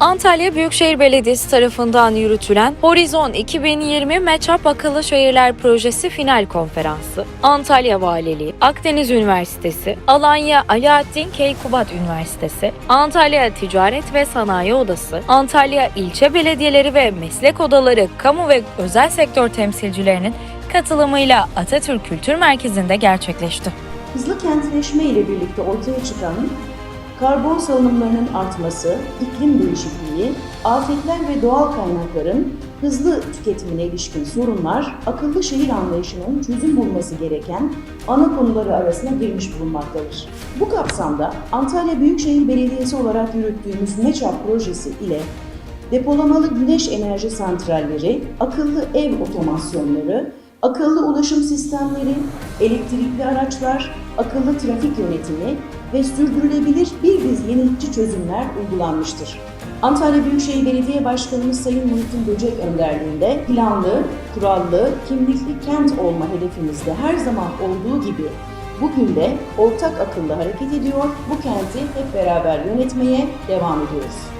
Antalya Büyükşehir Belediyesi tarafından yürütülen Horizon 2020 Matchup Akıllı Şehirler Projesi final konferansı, Antalya Valiliği, Akdeniz Üniversitesi, Alanya Alaaddin Keykubat Üniversitesi, Antalya Ticaret ve Sanayi Odası, Antalya İlçe Belediyeleri ve Meslek Odaları, kamu ve özel sektör temsilcilerinin katılımıyla Atatürk Kültür Merkezi'nde gerçekleşti. Hızlı kentleşme ile birlikte ortaya çıkan karbon salınımlarının artması, iklim değişikliği, afetler ve doğal kaynakların hızlı tüketimine ilişkin sorunlar, akıllı şehir anlayışının çözüm bulması gereken ana konuları arasına girmiş bulunmaktadır. Bu kapsamda Antalya Büyükşehir Belediyesi olarak yürüttüğümüz MEÇAP projesi ile depolamalı güneş enerji santralleri, akıllı ev otomasyonları, akıllı ulaşım sistemleri, elektrikli araçlar, akıllı trafik yönetimi ve sürdürülebilir bir dizi yenilikçi çözümler uygulanmıştır. Antalya Büyükşehir Belediye Başkanımız Sayın Muhittin Böcek önderliğinde planlı, kurallı, kimlikli kent olma hedefimizde her zaman olduğu gibi bugün de ortak akılla hareket ediyor, bu kenti hep beraber yönetmeye devam ediyoruz.